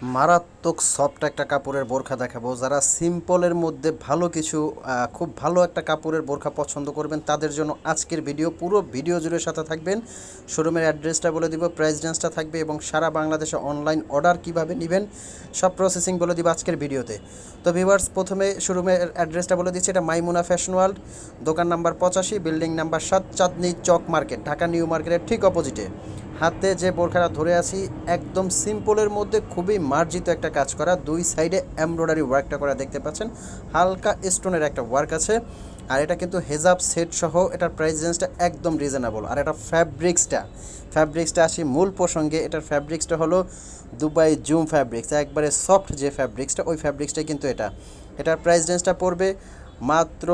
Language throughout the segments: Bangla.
মারাত্মক সফট একটা কাপড়ের বোরখা দেখাবো। যারা সিম্পলের মধ্যে ভালো কিছু খুব ভালো একটা কাপড়ের বোরখা পছন্দ করবেন, তাদের জন্য আজকের ভিডিও পুরো ভিডিও জুড়ে সাথে থাকবেন। শোরুমের অ্যাড্রেসটা বলে দিব প্রাইস রেঞ্জটা থাকবে এবং সারা বাংলাদেশে অনলাইন অর্ডার কীভাবে নেবেন, সব প্রসেসিং বলে দিব আজকের ভিডিওতে তো ভিউয়ার্স প্রথমে শোরুমের অ্যাড্রেসটা বলে দিচ্ছি, এটা মাইমুনা ফ্যাশন ওয়ার্ল্ড দোকান নাম্বার পঁচাশি বিল্ডিং নাম্বার সাত, চাঁদনি চক মার্কেট ঢাকা নিউ মার্কেটের ঠিক অপোজিটে হাতে যে বোরখাটা ধরে আছি, একদম সিম্পলের মধ্যে খুবই মার্জিত একটা কাজ করা। দুই সাইডে এমব্রয়ডারি ওয়ার্কটা করা দেখতে পাচ্ছেন। হালকা স্টোনের একটা ওয়ার্ক আছে। আর এটা কিন্তু হেজাব সেট সহ এটার প্রাইস রেঞ্জটা একদম রিজনেবল। আর এটা ফ্যাব্রিক্সটা ফ্যাব্রিক্সটা আসি মূল প্রসঙ্গে। এটার ফ্যাব্রিক্সটা হলো দুবাই জুম ফ্যাব্রিক্স, একবারে সফট যে ফ্যাব্রিক্সটা, ওই ফ্যাব্রিক্সটাই কিন্তু এটা। এটার প্রাইস রেঞ্জটা পড়বে মাত্র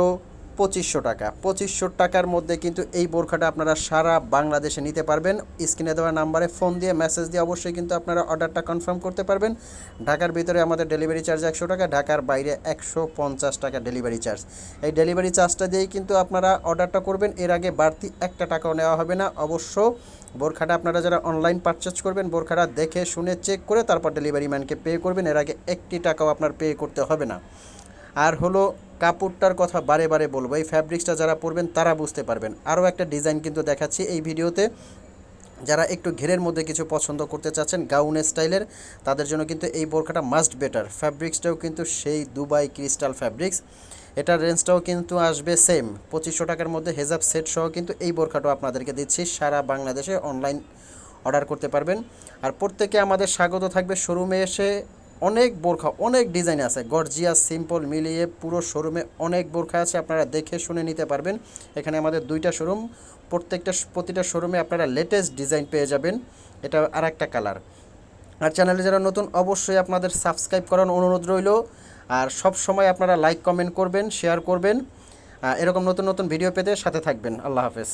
পঁচিশশো টাকা। পঁচিশশো টাকার মধ্যে কিন্তু এই বোরখাটা আপনারা সারা বাংলাদেশে নিতে পারবেন। স্ক্রিনে দেওয়া নাম্বারে ফোন দিয়ে মেসেজ দিয়ে অবশ্যই কিন্তু আপনারা অর্ডারটা কনফার্ম করতে পারবেন। ঢাকার ভিতরে আমাদের ডেলিভারি চার্জ একশো টাকা, ঢাকার বাইরে একশো পঞ্চাশ টাকা ডেলিভারি চার্জ। এই ডেলিভারি চার্জটা দিয়েই কিন্তু আপনারা অর্ডারটা করবেন। এর আগে বাড়তি একটা টাকাও নেওয়া হবে না। অবশ্য বোরখাটা আপনারা যারা অনলাইন পারচেজ করবেন, বোরখাটা দেখে, শুনে চেক করে তারপর ডেলিভারি ম্যানকে পে করবেন। এর আগে একটি টাকাও আপনার পে করতে হবে না। আর হলো কাপড়টার কথা বারে বারে বলব। এই ফ্যাব্রিক্সটা যারা পরবেন, তারা বুঝতে পারবেন। আরও একটা ডিজাইন কিন্তু দেখাচ্ছি এই ভিডিওতে। যারা একটু ঘেরের মধ্যে কিছু পছন্দ করতে চাচ্ছেন গাউন স্টাইলের, তাদের জন্য কিন্তু এই বোরখাটা মাস্ট বেটার ফ্যাব্রিক্সটাও কিন্তু সেই দুবাই ক্রিস্টাল ফ্যাব্রিক্স এটার রেঞ্জটাও কিন্তু আসবে সেম পঁচিশশো টাকার মধ্যে হেজাব সেট সহ কিন্তু এই বোরখাটাও আপনাদেরকে দিচ্ছি। সারা বাংলাদেশে অনলাইন অর্ডার করতে পারবেন। আর প্রত্যেকে আমাদের স্বাগত থাকবে। শোরুমে এসে অনেক বোরখা, অনেক ডিজাইন আছে। গর্জিয়াস, সিম্পল, মিলিয়ে পুরো শোরুমে অনেক বোরখা আছে, আপনারা দেখে শুনে নিতে পারবেন। এখানে আমাদের দুইটা শোরুম, প্রত্যেকটা প্রতিটা শোরুমে আপনারা লেটেস্ট ডিজাইন পেয়ে যাবেন। এটা আর একটা কালার। আর চ্যানেলে যারা নতুন, অবশ্যই আপনাদের সাবস্ক্রাইব করার অনুরোধ রইল। আর সব সময় আপনারা লাইক, কমেন্ট করবেন, শেয়ার করবেন। এরকম নতুন নতুন ভিডিও পেতে সাথে থাকবেন। আল্লাহ হাফেজ।